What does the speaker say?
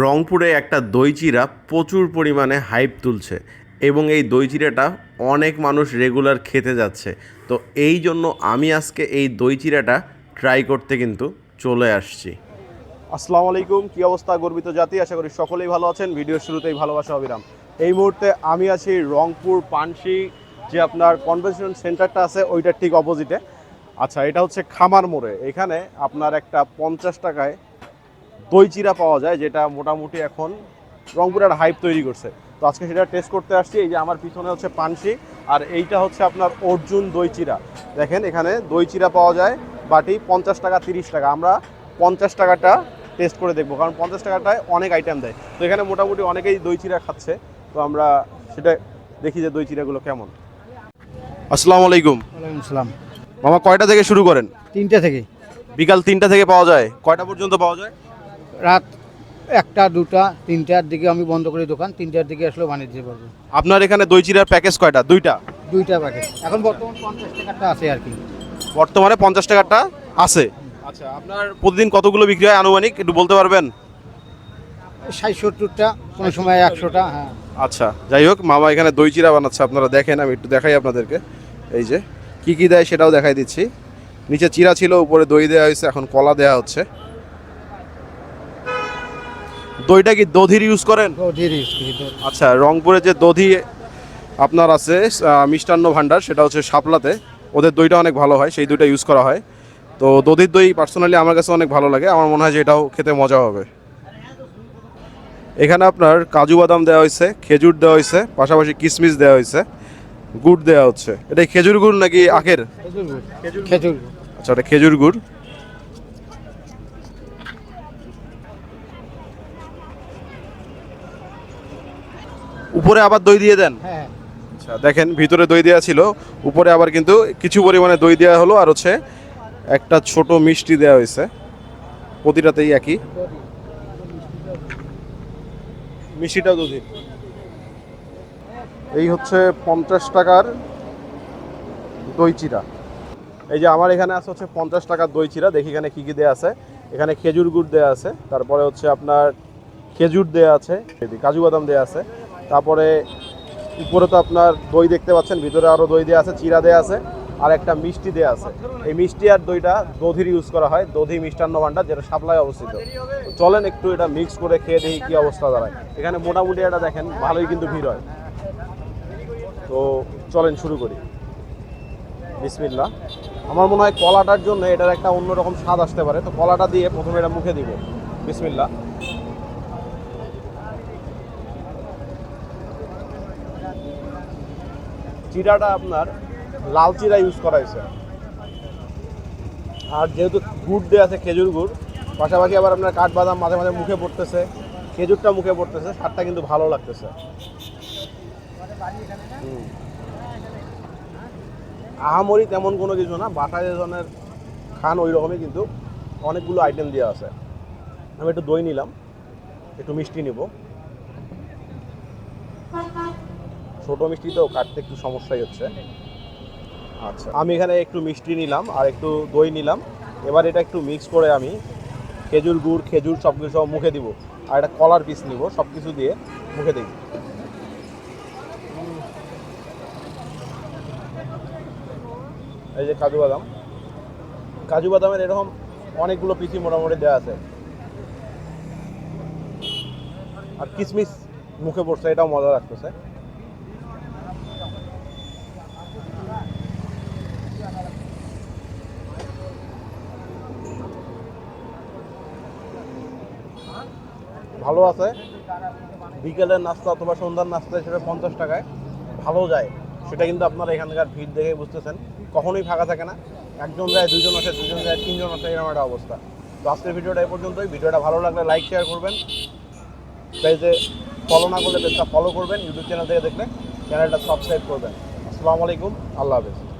রংপুরে একটা দই চিরা প্রচুর পরিমাণে হাইপ তুলছে এবং এই দই চিরাটা অনেক মানুষ রেগুলার খেতে যাচ্ছে। তো এই জন্য আমি আজকে এই দই চিরাটা ট্রাই করতে কিন্তু চলে আসছি। আসসালামু আলাইকুম, কি অবস্থা গর্বিত জাতি? আশা করি সকলেই ভালো আছেন। ভিডিওর শুরুতেই ভালোবাসা, অবিরাম। এই মুহূর্তে আমি আছি রংপুর পানশি যে আপনার কনভেনশন সেন্টারটা আছে, ওইটার ঠিক অপোজিটে আচ্ছা এটা হচ্ছে খামার মোড়ে। এখানে আপনার একটা পঞ্চাশ টাকায় দই চিরা পাওয়া যায় যেটা মোটামুটি এখন রংপুরের হাইপ তৈরি করছে। তো আজকে সেটা টেস্ট করতে আসছি এই যে আমার পিছনে হচ্ছে পানসি আর এইটা হচ্ছে আপনার অর্জুন দই চিরা দেখেন এখানে দই চিরা পাওয়া যায় বাটি পঞ্চাশ টাকা তিরিশ টাকা। আমরা পঞ্চাশ টাকাটা টেস্ট করে দেখব কারণ পঞ্চাশ টাকাটায় অনেক আইটেম দেয়। তো এখানে মোটামুটি অনেকেই দই চিরা খাচ্ছে তো আমরা সেটা দেখি যে দই চিরাগুলো কেমন। আসসালামু আলাইকুম। আসসালাম। মামা কয়টা থেকে শুরু করেন? তিনটে থেকে। বিকাল তিনটা থেকে পাওয়া যায় কয়টা পর্যন্ত পাওয়া যায়? রাত একটা দুটা তিনটার দিকে আমি বন্ধ করি দোকান তিনটার দিকে আসলে বাণিজ্য পারব আপনার এখানে দই চিরার প্যাকেজ কয়টা? দুইটা? দুইটা প্যাকেজ। এখন বর্তমান পঞ্চাশ টাকাটা আছে আর কি। বর্তমানে পঞ্চাশ টাকাটা আছে? আচ্ছা। আপনার প্রতিদিন কতগুলো বিক্রি হয় আনুমানিক? একটু বলতে পারবেন? ষাট সত্তরটা কোনো সময় একশোটা হ্যাঁ। আচ্ছা যাই হোক মামা এখানে দই চিরা বানাচ্ছে আপনারা দেখেন আমি একটু দেখাই আপনাদেরকে। এই যে কি কি দেয় সেটাও দেখাই দিচ্ছি। নিচে চিরা ছিল উপরে দই দেওয়া হয়েছে এখন কলা দেওয়া হচ্ছে। দইটা কি দধির ইউজ করেন? তো ধীরে ধীরে তো আচ্ছা রংপুরে যে দধি আপনার আছে মিষ্টান্ন ভাণ্ডার সেটা হচ্ছে শাপলাতে। ওদের দইটা অনেক ভালো হয় সেই দইটা ইউজ করা হয়। তো দধির দই পার্সোনালি আমার কাছে অনেক ভালো লাগে আমার মনে হয় যে এটাও খেতে মজা হবে। এখানে আপনার কাজু বাদাম দেওয়া হয়েছে খেজুর দেওয়া হয়েছে পাশাপাশি কিশমিশ দেওয়া হয়েছে গুড় দেওয়া হচ্ছে। এটা খেজুর গুড় নাকি আখের? খেজুর। আচ্ছা এটা খেজুর গুড়। উপরে আবার দই দিয়ে দেন? হ্যাঁ। আচ্ছা দেখেন ভিতরে দই দেওয়া ছিল উপরে আবার কিন্তু কিছু পরিমাণে দই দেওয়া হলো আর হচ্ছে একটা ছোট মিষ্টি দেওয়া হয়েছে। প্রতিটাতেই একই। মিষ্টিটাও দুধের এই হচ্ছে পঞ্চাশ টাকার দই চিরা। এই যে আমার এখানে আছে হচ্ছে পঞ্চাশ টাকার দই চিরা দেখি এখানে কী কী দেওয়া আছে। এখানে খেজুর গুড় দেওয়া আছে তারপরে হচ্ছে আপনার খেজুর দেওয়া আছে কাজু বাদাম দেওয়া আছে। তারপরে উপরে তো আপনার দই দেখতে পাচ্ছেন, ভিতরে আরও দই দেওয়া আছে, চিরা দেওয়া আছে, আর একটা মিষ্টি দেওয়া আছে। এই মিষ্টি আর দইটা দধির ইউজ করা হয়, দধি মিষ্টান্ন ভাণ্ডার, যেটা সাপ্লাই অবস্থিত। চলেন একটু এটা মিক্স করে খেয়ে দেখি কী অবস্থা দাঁড়ায়। এখানে মোটামুটি এটা দেখেন, ভালোই কিন্তু ভিড় হয়। তো চলেন শুরু করি। বিসমিল্লা আমার মনে হয় কলাটার জন্য এটার একটা অন্যরকম স্বাদ আসতে পারে। তো কলাটা দিয়ে প্রথমে এটা মুখে দিব। বিসমিল্লা চিরাটা আপনার লাল চিরা ইউজ করা হয়েছে আর যেহেতু গুড় দেওয়া আছে খেজুর গুড়, পাশাপাশি আবার আপনার কাঠবাদাম মাঝে মাঝে মুখে পড়তেছে, খেজুরটা মুখে পড়তেছে, স্বাদটা কিন্তু ভালো লাগতেছে। হুম। আহামরি তেমন কোনো কিছু না, বাটা যে ধরনের খান ওই রকমই কিন্তু অনেকগুলো আইটেম দেওয়া আছে। আমি একটু দই নিলাম, একটু মিষ্টি নিব। ছোট মিষ্টিতেও কাটতে একটু সমস্যাই হচ্ছে। আচ্ছা। আমি এখানে একটু মিষ্টি নিলাম আর একটু দই নিলাম। এবার এটা একটু মিক্স করে আমি খেজুর গুড় খেজুর সব কিছু সব মুখে দিব। আর একটা কলার পিস নিব সব কিছু দিয়ে মুখে দিই। এই যে কাজু বাদাম। কাজু বাদামের এরকম অনেকগুলো পিসি মোটামুটি দেওয়া আছে। আর কিশমিশ মুখে পড়ছে এটাও মজা লাগতেছে। ভালো আছে। বিকেলের নাস্তা অথবা সন্ধ্যার নাস্তা হিসেবে পঞ্চাশ টাকায় ভালো যায়। সেটা কিন্তু আপনারা এখানকার ভিড় দেখে বুঝতেছেন। কখনোই ফাঁকা থাকে না। একজন যায়, দুজন আসে, দুজন যায়, তিনজন আসে, এরকম একটা অবস্থা। তো আজকের ভিডিওটা এই পর্যন্তই। ভিডিওটা ভালো লাগলে লাইক শেয়ার করবেন। পেজে ফলো না করলে পেজটা ফলো করবেন। ইউটিউব চ্যানেল থেকে দেখলে চ্যানেলটা সাবস্ক্রাইব করবেন। আসসালামু আলাইকুম। আল্লাহ হাফেজ।